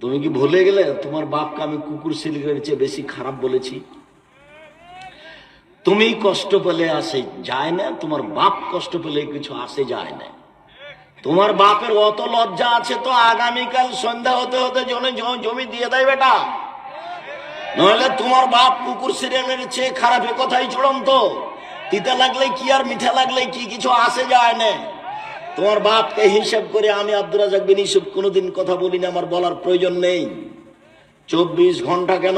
তুমি কি ভুলে গেলে? তোমার বাপকে আমি কুকুর শিলিগুড়ির চেয়ে বেশি খারাপ বলেছি। তুমি কষ্ট পেলে আসে যায় না, তোমার বাপ কষ্ট পেলে কিছু আসে যায় না। তোমার বাপের অত লজ্জা আছে তো আগামীকাল সন্ধ্যা হতে হতে জনে জমি দিয়ে দেয় বেটা। নইলে তোমার বাপ কুকুর সিরিয়ালের চেয়ে খারাপ কথাই চূড়ান্ত। তিতা লাগলে কি আর মিঠা লাগলে কি কিছু আসে যায় না। তোমার বাপকে হিসাব করে আমি আব্দুল রাজাক বিন ইসুফ কোনোদিন কথা বলি না আমার বলার প্রয়োজন নেই। চব্বিশ ঘণ্টা কেন?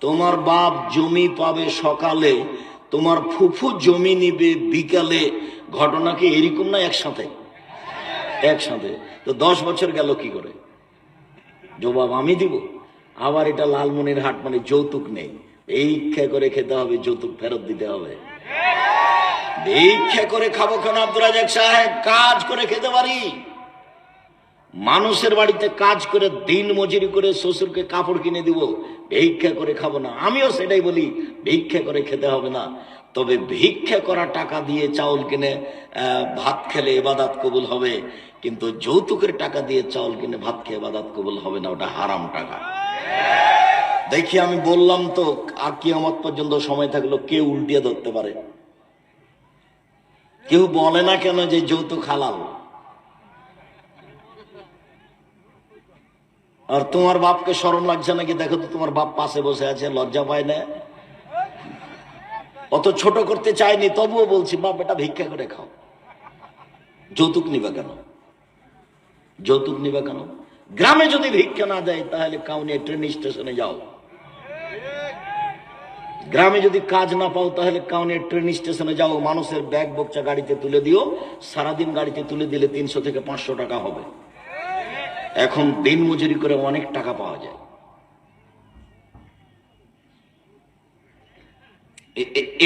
তোমার বাপ জমি পাবে সকালে, তোমার ফুফু জমি নিবে বিকালে। ঘটনা কি এরকম না একসাথে? একসাথে। তো দশ বছর গেল কি করে? জবাব আমি দিব। আবার এটা লালমনির হাট মানে যৌতুক নেই। এই ইচ্ছা করে খেতে হবে, যৌতুক ফেরত দিতে হবে। ভিক্ষা করে খাব কেন আব্দুল রাজাক সাহেব? কাজ করে খেতে পারি। মানুষের বাড়িতে কাজ করে দিন মজুরি করে শ্বশুরকে কাপড় কিনে দিব, ভিক্ষা করে খাব না। আমিও সেটাই বলি, ভিক্ষা করে খেতে হবে না। তবে ভিক্ষা করা টাকা দিয়ে চাউল কিনে ভাত খেলে এবাদাত কবুল হবে, কিন্তু যৌতুকের টাকা দিয়ে চাউল কিনে, ভাত খেয়ে এবাদাত কবুল হবে না, ওটা হারাম টাকা। দেখি আমি বললাম তো, আর কি আমার পর্যন্ত সময় থাকল কেউ উল্টিয়ে ধরতে পারে? কেউ বলে না কেন যে যৌতুক হালাল? আর তোমার বাপকে স্মরণ লাগছে নাকি? দেখো তো তোমার বাপ পাশে বসে আছে, লজ্জা পায় না। অত ছোট করতে চাইনি তবুও বলছি, বাপ, এটা ভিক্ষা করে খাও। যৌতুক নিবে কেন? যৌতুক নিবে কেন? গ্রামে যদি ভিক্ষা না দেয়, তাহলে কাউনি ট্রেন স্টেশনে যাও। গ্রামে যদি কাজ না পাও, তাহলে কাউনে ট্রেন স্টেশনে যাও, মানুষের ব্যাগ বকচা গাড়িতে তুলে দিও। সারাদিন গাড়িতে তুলে দিলে তিনশো থেকে পাঁচশো টাকা হবে। এখন দিন মজুরি করে অনেক টাকা পাওয়া যায়।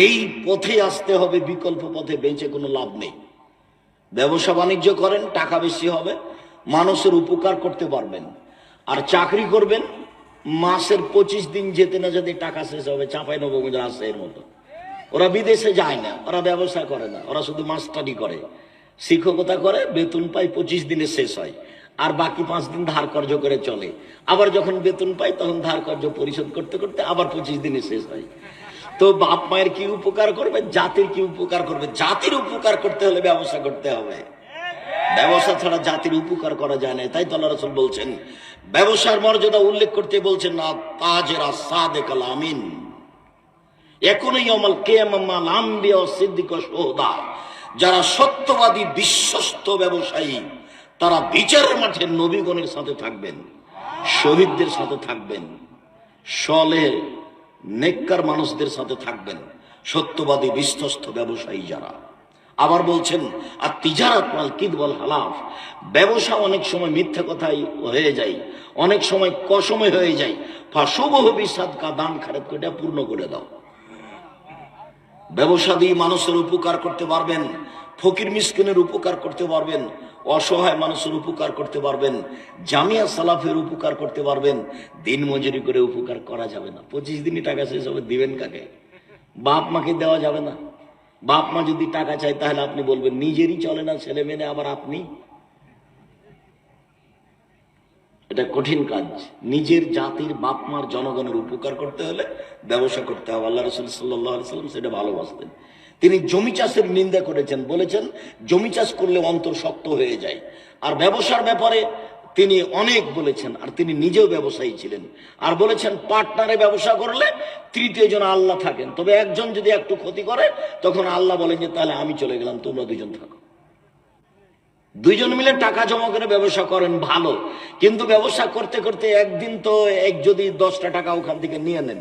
এই পথে আসতে হবে, বিকল্প পথে বেঁচে কোনো লাভ নেই। ব্যবসা বাণিজ্য করেন, টাকা বেশি হবে, মানুষের উপকার করতে পারবেন। আর চাকরি করবেন মাসের পঁচিশ দিন যেতে না যেতে টাকা শেষ হবে, চাঁপাই নবগঞ্জ রাজশাহীর মতো। ওরা বিদেশে যায় না, ওরা ব্যবসা করে না, ওরা শুধু মাস্টারি করে। শিক্ষকতা করে, বেতন পায় পঁচিশ দিনে শেষ হয়, আর বাকি পাঁচ দিন ধার কর্য করে চলে। আবার যখন বেতন পায়, তখন ধার কর্য পরিশোধ করতে করতে আবার পঁচিশ দিনে শেষ হয়। তো বাপ মায়ের কি উপকার করবে? জাতির কি উপকার করবে? জাতির উপকার করতে হলে ব্যবসা করতে হবে। ব্যবসা ছাড়া জাতির উপকার করা যায় না তাই তো আল্লাহ রসুল বলছেন। ব্যবসার মর্যাদা উল্লেখ করতে বলছেন না, তাজেরা সাদেকাল আমিন। এখনই অমল কে মাল আম্বিয়া সিদ্দিক সোহদা যারা সত্যবাদী, বিশ্বস্ত ব্যবসায়ী, তারা বিচারের মাঠে নবীগণের সাথে থাকবেন, শহীদদের সাথে থাকবেন, সলে নেককার মানুষদের সাথে থাকবেন, সত্যবাদী, বিশ্বস্ত ব্যবসায়ী যারা। আবার বলছেন, আর তিজারাত মাল কিদবল হালাফ। ব্যবসা অনেক সময় মিথ্যা কথাই হয়ে যায়, অনেক সময় কসময় হয়ে যায়। ফাঁসবহ বিসাদ কা দান খারেত করে পূর্ণ করে দাও। ব্যবসা দিয়ে মানুষের উপকার করতে পারবেন, ফকির মিসকিনের উপকার করতে পারবেন, অসহায় মানুষের উপকার করতে পারবেন, জামিয়া সালাফের উপকার করতে পারবেন, দিন মজুরি করে উপকার করা যাবে না। পঁচিশ দিনই টাকা শেষ হবে, দিবেন কাকে? বাপ মাকে দেওয়া যাবে না। বাপ মা যদি টাকা চায়, তাহলে আপনি বলবেন, নিজেরই চলে না, ছেলে মেয়ে আবার আপনি? এটা কঠিন কাজ। নিজের জাতির বাপ মার জনগণের উপকার করতে হলে ব্যবসা করতে হবে। আল্লাহ রসুল সাল্লাম সেটা ভালোবাসতেন। তিনি জমি চাষের নিন্দা করেছেন, বলেছেন, জমি চাষ করলে অন্তর শক্ত হয়ে যায়। আর ব্যবসার ব্যাপারে তিনি অনেক বলেছেন, আর তিনি নিজেও ব্যবসায়ী ছিলেন। আর বলেছেন, পার্টনারে ব্যবসা করলে তৃতীয় জন আল্লাহ থাকেন। তবে একজন যদি একটু ক্ষতি করে, তখন আল্লাহ বলেন যে, তাহলে আমি চলে গেলাম, তোমরা দুজন থাকো। দুইজন মিলে টাকা জমা করে ব্যবসা করেন, ভালো। কিন্তু ব্যবসা করতে করতে একদিন তো এক যদি দশটা টাকা ওখান থেকে নিয়ে নেন,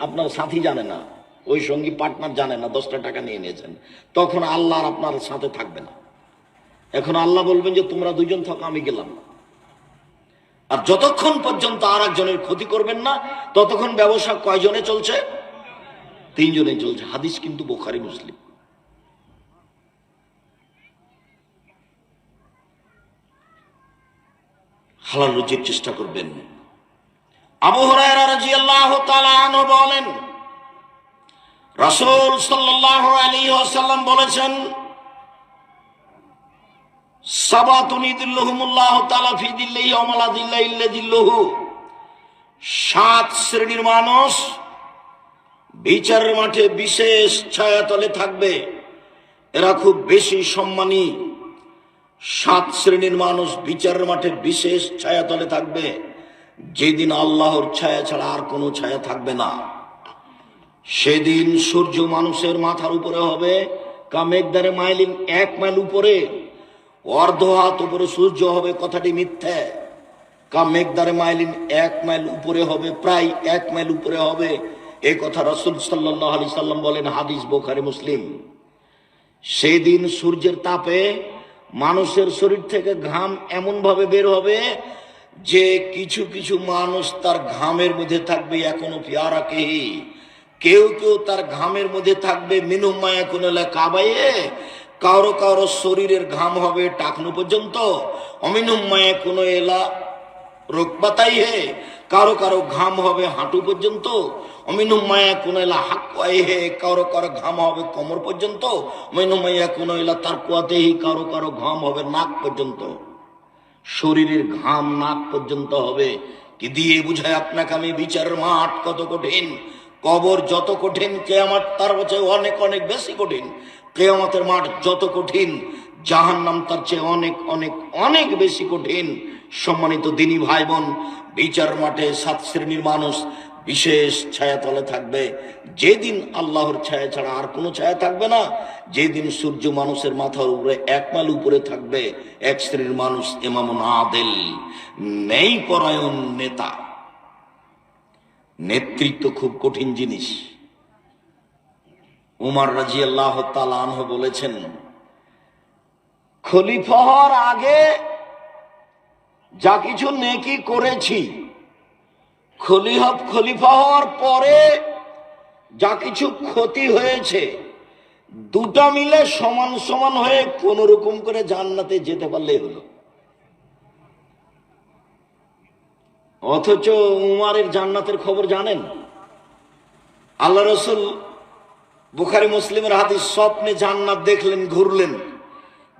আপনার সাথী জানে না, ওই সঙ্গী পার্টনার জানে না, দশটা টাকা নিয়ে নিয়েছেন, তখন আল্লাহ আর আপনার সাথে থাকবে না। এখন আল্লাহ বলবেন যে, তোমরা দুজন থাকো, আমি গেলাম আর যতক্ষণ পর্যন্ত আর একজনের ক্ষতি করবেন না, ততক্ষণ ব্যবসা কয়জনে চলছে? তিনজনে চলছে। হাদিস কিন্তু বোখারি, মুসলিম। হালাল রুজির চেষ্টা করবেন। বলেন, রাসূল সাল্লাল্লাহু আলাইহি বলেছেন সাত শ্রেণির মানুষ বিচারের মাঠে বিশেষ ছায়াতলে থাকবে। এরা খুব বেশি সম্মানী। সাত শ্রেণির মানুষ বিচারের মাঠে বিশেষ ছায়াতলে থাকবে। যেদিন আল্লাহর ছায়া ছাড়া আর কোনো ছায়া থাকবে না। সেদিন সূর্য মানুষের মাথার উপরে হবে। কামেকদারে মাইলিং এক মাইল উপরে। অর্ধ হাত উপরে সূর্য হবে, কথাটি মিথ্যে। কামেকদারে মাইলিন এক মাইল উপরে হবে, প্রায় এক মাইল উপরে হবে। এই কথা রসুল সাল্লাহ আলি সাল্লাম বলেন, হাদিস বোখারি, মুসলিম। সেই দিন সূর্যের তাপে মানুষের শরীর থেকে ঘাম এমন ভাবে বের হবে যে কিছু কিছু মানুষ তার ঘামের মধ্যে থাকবে, এখনও পেয়ারা কেহি কেউ কেউ তার ঘামের মধ্যে থাকবে মিনুমায়া কোন কাবাইয়ে কারও কারও শরীরের ঘাম হবে টাকনু পর্যন্ত। অমিনুমায়া কোন এলা রোগ পাতাই হে, কারও কারও ঘাম হবে হাঁটু পর্যন্ত। অমিনুম মায়া কোন এলা হাক হে, কারও কারও ঘাম হবে কোমর পর্যন্ত। অমিনুম মায়া কোন এলা তার কুয়াতেই কারও কারও ঘাম হবে নাক পর্যন্ত। শরীরের ঘাম নাক পর্যন্ত হবে। কি দিয়ে বুঝায় আপনাকে আমি? বিচারের মাঠ কত কঠিন। কবর যত কঠিন, কেয়ামাত তার বছর অনেক অনেক বেশি কঠিন। কেয়ামতের মাঠ যত কঠিন জাহান নাম তার চেয়ে অনেক অনেক অনেক বেশি কঠিন। সম্মানিত দিনী ভাই বোন বিচার মাঠে সাত শ্রেণির মানুষ বিশেষ ছায়াতলে থাকবে। যেদিন আল্লাহর ছায়া ছাড়া আর কোনো ছায়া থাকবে না, যেদিন সূর্য মানুষের মাথার উপরে এক মাইল উপরে থাকবে, এক শ্রেণির মানুষ এমামুন আদেল নেই পরায়ণ নেতা। নেতৃত্ব খুব কঠিন জিনিস। উমার রাজি আল্লাহ বলেছেন, খলিফা হওয়ার আগে যা কিছু নেকি করেছি, খলিফা খলিফা হওয়ার পরে যা কিছু ক্ষতি হয়েছে, দুটা মিলে সমান সমান হয়ে কোন রকম করে জান্নাতে যেতে পারলেই হলো। অথচ উমারের জান্নাতের খবর জানেন? আল্লাহ রসুল বুখারি মুসলিমের হাদিস, স্বপ্নে জান্নাত দেখলেন, ঘুরলেন।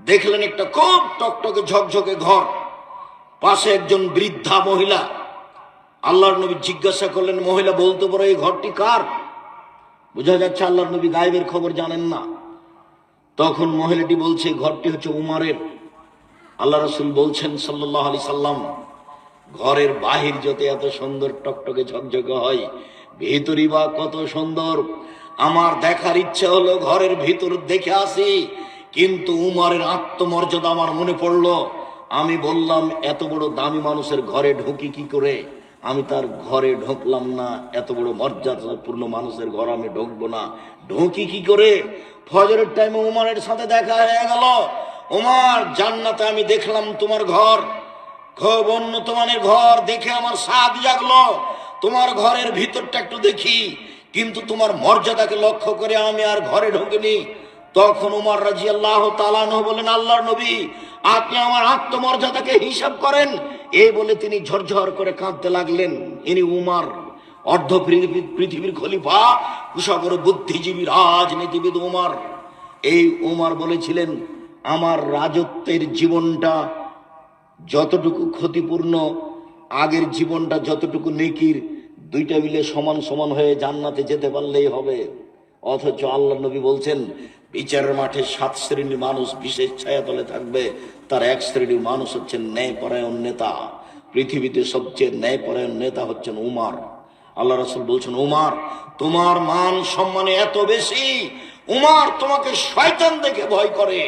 দেখলেন একটা খুব টকটকে, ঝকঝকে ঘর। পাশে একজন বৃদ্ধা মহিলা। আল্লাহর নবী জিজ্ঞাসা করলেন, মহিলা, বলতে পারো এই ঘরটি কার? বোঝা যাচ্ছে আল্লাহর নবী গায়েবের খবর জানেন না। তখন মহিলাটি বলছে, ঘরটি হচ্ছে উমারের। আল্লাহ রসুল বলছেন সাল্লাহ আলি সাল্লাম, ঘরের বাহির যত এত সুন্দর টকটকে, ঝকঝকে হয়, ভেতরই বা কত সুন্দর। আমার দেখার ইচ্ছে হলো ঘরের ভিতর দেখে আসি। কিন্তু উমারের আত্মমর্যাদা আমার মনে পড়ল। আমি বললাম, এত বড় দামি মানুষের ঘরে ঢুকি কি করে? আমি তার ঘরে ঢুকলাম না। এত বড় মর্যাদাপূর্ণ মানুষের ঘর আমি ঢুকবো না। ঢুকি কি করে? ফজরের টাইমে উমারের সাথে দেখা হয়ে গেল। উমার, জান্নাতে আমি দেখলাম তোমার ঘর। খুব উন্নত মানের ঘর। দেখে আমার স্বাদ জাগলো। তোমার ঘরের ভিতরটা একটু দেখি। কিন্তু তোমার মর্যাদাকে লক্ষ্য করে আমি আর ঘরে ঢুকিনি। তখন উমার রাজি আল্লাহ বলেন আল্লাহর নবী, আপনি আমার আত্মমর্যাদাকে হিসাব করেন। এই বলে তিনি ঝরঝর করে কাঁদতে লাগলেন। ইনি উমার, অর্ধ পৃথিবী- পৃথিবীর খলিফা কুশাগর বুদ্ধিজীবী, রাজনীতিবিদ উমার। এই উমার বলেছিলেন, আমার রাজত্বের জীবনটা যতটুকু ক্ষতিপূর্ণ, আগের জীবনটা যতটুকু নেকির দুইটা মিলে সমান সমান হয়ে জান্নাতে যেতে পারলেই হবে। অথচ আল্লাহ নবী বলছেন, বিচারের মাঠে সাত শ্রেণির মানুষ বিশেষ ছায়াতলে থাকবে। তার এক শ্রেণির মানুষ হচ্ছেন ন্যায়পরায়ণ নেতা। পৃথিবীতে সবচেয়ে ন্যায়পরায়ণ নেতা হচ্ছেন উমার। আল্লাহ রসুল বলছেন, উমার, তোমার মান সম্মানে এত বেশি, উমার তোমাকে শয়তান দেখে ভয় করে।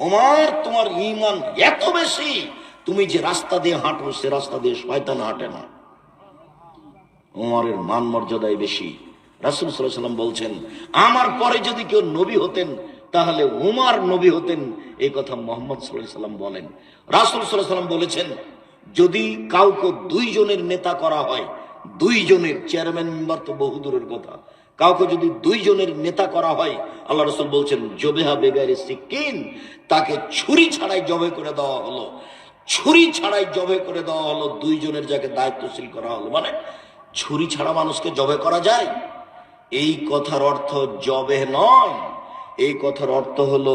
উমার, তোমার ইমান এত বেশি, তুমি যে রাস্তা দিয়ে হাঁটো, সে রাস্তা দিয়ে শয়তান হাঁটে না। উমারের মান মর্যাদায় বেশি। রাসুল সাল্লাম বলছেন, আমার পরে যদি কেউ নবী হতেন, তাহলে উমার নবী হতেন। এই কথা মোহাম্মদ সাল্লাম বলেন। রাসুল সাল্লাম বলেছেন, যদি কাউকে দুইজনের নেতা করা হয় দুইজনের চেয়ারম্যান মেম্বার তো বহুদূরের কথা। কাউকে যদি দুইজনের নেতা করা হয়, আল্লাহ রসুল বলছেন, জবেহা বেগারে সিকিন তাকে ছুরি ছাড়াই জবে করে দেওয়া হলো। ছুরি ছাড়াই জবে করে দেওয়া হলো দুইজনের যাকে দায়িত্বশীল করা হলো। মানে ছুরি ছাড়া মানুষকে জবে করা যায়? এই কথার অর্থ জবে নয়। এই কথার অর্থ হলো,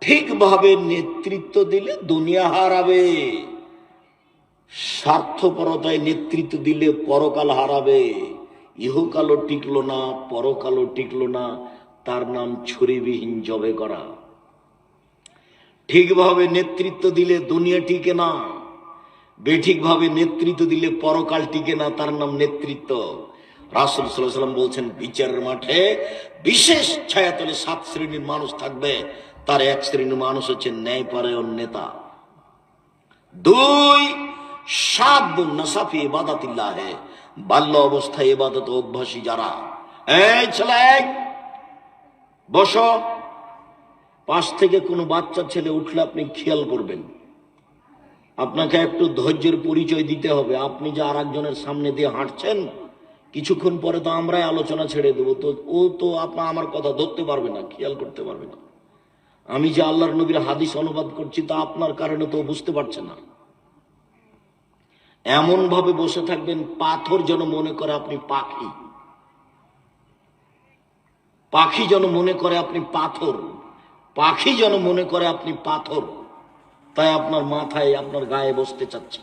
ঠিকভাবে নেতৃত্ব দিলে দুনিয়া হারাবে। স্বার্থপরতায় নেতৃত্ব দিলে পরকাল হারাবে। ইহকালও টিকলো না, পরকালও টিকলো না, তার নাম ছুরিবিহীন জবে করা। ঠিকভাবে নেতৃত্ব দিলে দুনিয়া টিকে না। বেঠিকভাবে নেতৃত্ব দিলে পরকাল টিকে না, তার নাম নেতৃত্ব। রাসুল সাল্লাম বলছেন, বিচারের মাঠে বিশেষ ছায়াতলে সাত শ্রেণির মানুষ থাকবে। তার এক শ্রেণির মানুষ হচ্ছে ন্যায় ন্যায়পরায়ণ নেতা। দুই, সাত নসাফি ইবাদাতিল্লাহ, বাল্য অবস্থায় ইবাদত অভ্যাসী যারা। এই ছেলে, বসো। পাশ থেকে কোনো বাচ্চা ছেলে উঠলে আপনি খেয়াল করবেন। আপনাকে একটু ধৈর্যের পরিচয় দিতে হবে। আপনি যে আর একজনের সামনে দিয়ে হাঁটছেন, কিছুক্ষণ পরে তো আমরাই আলোচনা ছেড়ে দেবো। তো ও তো আপনার আমার কথা ধরতে পারবে না, খেয়াল করতে পারবে না। আমি যে আল্লাহর নবীর হাদিস অনুবাদ করছি, তা আপনার কারণে তো বুঝতে পারছে না। এমন ভাবে বসে থাকবেন, পাথর যেন মনে করে আপনি পাখি। পাখি যেন মনে করে আপনি পাথর। পাখি যেন মনে করে আপনি পাথর। তাই আপনার মাথায় আপনার গায়ে বসতে চাচ্ছে।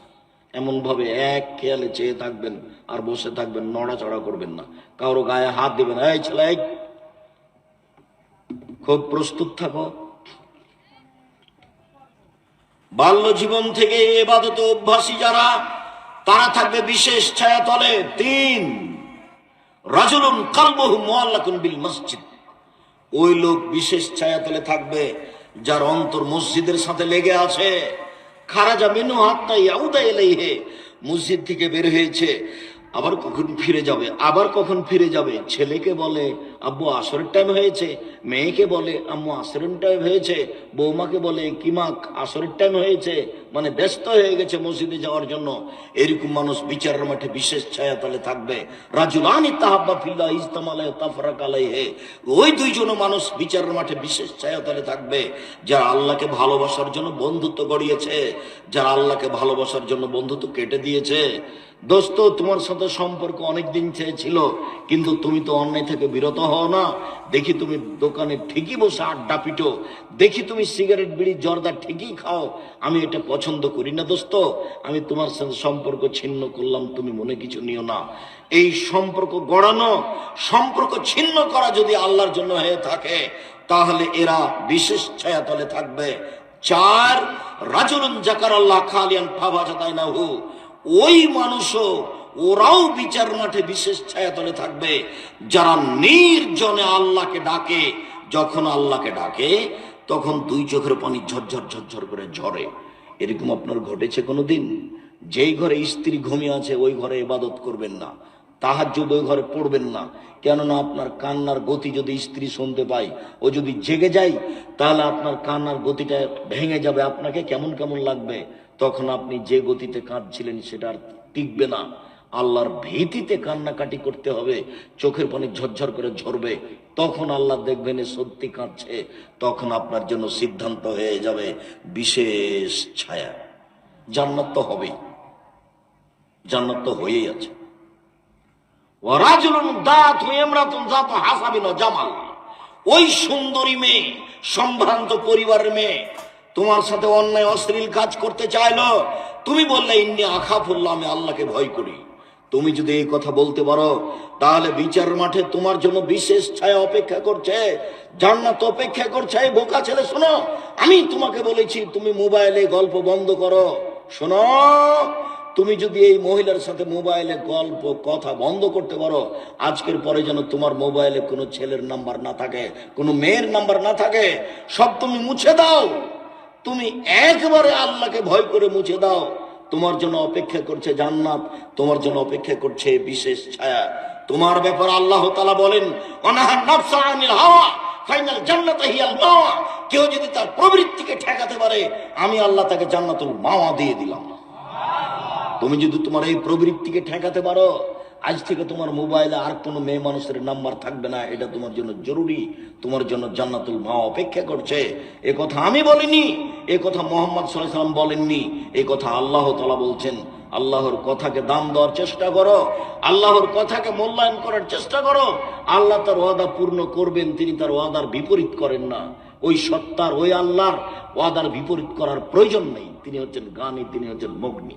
এমন ভাবে এক খেয়ালে চেয়ে থাকবেন আর বসে থাকবেন, নড়াচড়া করবেন না। কারও গায়ে হাত দেবেন, এই ছেলে খুব প্রস্তুত থাকো। বাল্য জীবন থেকে এবাদত অভ্যাসী যারা, তারা থাকবে বিশেষ ছায়া ছায়াতলে। তিন রাজুলুন কালবহু মোয়াল্লাকুন বিল মসজিদ। ওই লোক বিশেষ ছায়াতলে থাকবে। যার অন্তর মসজিদের সাথে লেগে আছে। খারাজা মেনু হাত্তা ইয়াউদা এলাইহে মসজিদ থেকে বের হয়েছে। আবার কখন ফিরে যাবে? আবার কখন ফিরে যাবে? ছেলেকে বলে আব্বু, আসরের টাইম হয়েছে। মেয়েকে বলে, আম্মু, আসরের টাইম হয়েছে। বৌমাকে বলে কিমাক আসরের টাইম হয়েছে? মানে ব্যস্ত হয়ে গেছে মসজিদে যাওয়ার জন্য। এরকম মানুষ বিচারের মাঠে বিশেষ ছায়াতলে থাকবে। রাজুলানি তাহাব্বা ফিল্লা ইস্তামালায় তাফরাক আলাইহে। ওই দুইজন মানুষ বিচারের মাঠে বিশেষ ছায়াতলে থাকবে। যারা আল্লাহকে ভালোবাসার জন্য বন্ধুত্ব গড়িয়েছে, যারা আল্লাহকে ভালোবাসার জন্য বন্ধুত্ব কেটে দিয়েছে। দোস্ত, তোমার সাথে সম্পর্ক অনেক দিন চেয়েছিল, কিন্তু তুমি তো অন্যায় থেকে বিরত হও না। দেখি তুমি দোকানে ঠিকই বসে আড্ডা পিটো। দেখি তুমি সিগারেট, বিড়ি, জর্দা ঠিকই খাও। আমি এটা পছন্দ করি না দোস্ত। আমি তোমার সাথে সম্পর্ক ছিন্ন করলাম, তুমি মনে কিছু নিও না। এই সম্পর্ক গড়ানো, সম্পর্ক ছিন্ন করা যদি আল্লাহর জন্য হয়ে থাকে, তাহলে এরা বিশেষ ছায়াতলে থাকবে। চার, রাজুলুন জাকার আল্লাহ খালিয়ান ফাভা জাতাই না হু ওই মানুষও ওরাও বিচার মাঠে বিশেষ ছায়াতলে থাকবে। যারা নির্জনে আল্লাহকে ডাকে, যখন আল্লাহকে ডাকে, তখন দুই চোখের পানি ঝরঝর ঝরঝর করে ঝরে। এরকম আপনার ঘটেছে কোনোদিন? যেই ঘরে স্ত্রী ঘুমিয়ে আছে, ওই ঘরে ইবাদত করবেন না। তাহার যদি ওই ঘরে পড়বেন না। কেননা আপনার কান্নার গতি যদি স্ত্রী শুনতে পায়, ও যদি জেগে যায়, তাহলে আপনার কান্নার গতিটা ভেঙে যাবে। আপনাকে কেমন কেমন লাগবে? তখন আপনি যে গতিতে কাঁদছিলেন, সেটা আর টিকবে না। আল্লাহর ভীতিতে কান্নাকাটি করতে হবে, চোখের পানি ঝরঝর করে ঝরবে, তখন আল্লাহ দেখবেন সত্যি কাঁদছে, তখন আপনার জন্য সিদ্ধান্ত হয়ে যাবে বিশেষ ছায়া। জান্নাত তো হবেই, জান্নাত তো হয়েই আছে। জামাল। ওই সুন্দরী মেয়ে, সম্ভ্রান্ত পরিবারের মেয়ে, তোমার সাথে অন্যায় অশ্লীল কাজ করতে চাইলো, তুমি বললে, ইন্নি আখাফুল্লাহ, আমি আল্লাহকে ভয় করি। তুমি যদি এই কথা বলতে পারো, তাহলে বিচার মাঠে তোমার জন্য বিশেষ ছায়া অপেক্ষা করছে। জান্নাত অপেক্ষা করছে বোকা ছেলে, শোনো। আমি তোমাকে বলেছি, তুমি মোবাইলে গল্প বন্ধ করো। শোনো, তুমি যদি এই মহিলার সাথে মোবাইলে গল্প, কথা বন্ধ করতে পারো, আজকের পরে যেন তোমার মোবাইলে কোনো ছেলের নাম্বার না থাকে, কোনো মেয়ের নাম্বার না থাকে, সব তুমি মুছে দাও। তুমি একবারে আল্লাহকে ভয় করে মুছে দাও। তোমার জন্য অপেক্ষা করছে জান্নাত, তোমার জন্য অপেক্ষা করছে বিশেষ ছায়া। তোমার ব্যাপারে আল্লাহ তালা বলেন ফাইনাল জান্নাত মাওয়া। কেউ যদি তার প্রবৃত্তিকে ঠেকাতে পারে, আমি আল্লাহ তাকে জান্নাতুল মাওয়া দিয়ে দিলাম। তুমি যদি তোমার এই প্রবৃত্তিকে ঠেকাতে পারো আজ থেকে তোমার মোবাইলে আর কোনো মেয়ে মানুষের নাম্বার থাকবে না, এটা তোমার জন্য জরুরি। তোমার জন্য জান্নাতুল মা অপেক্ষা করছে। এ কথা আমি বলিনি, এ কথা মোহাম্মদ সাল্লাহ সাল্লাম বলেননি, এ কথা আল্লাহ তালা বলছেন। আল্লাহর কথাকে দাম দেওয়ার চেষ্টা করো, আল্লাহর কথাকে মূল্যায়ন করার চেষ্টা করো। আল্লাহ তার ওয়াদা পূর্ণ করবেন, তিনি তার ওয়াদার বিপরীত করেন না। ওই সত্তার, ওই আল্লাহর ওয়াদার বিপরীত করার প্রয়োজন নেই। তিনি হচ্ছেন গানি, তিনি হচ্ছেন মগ্নি।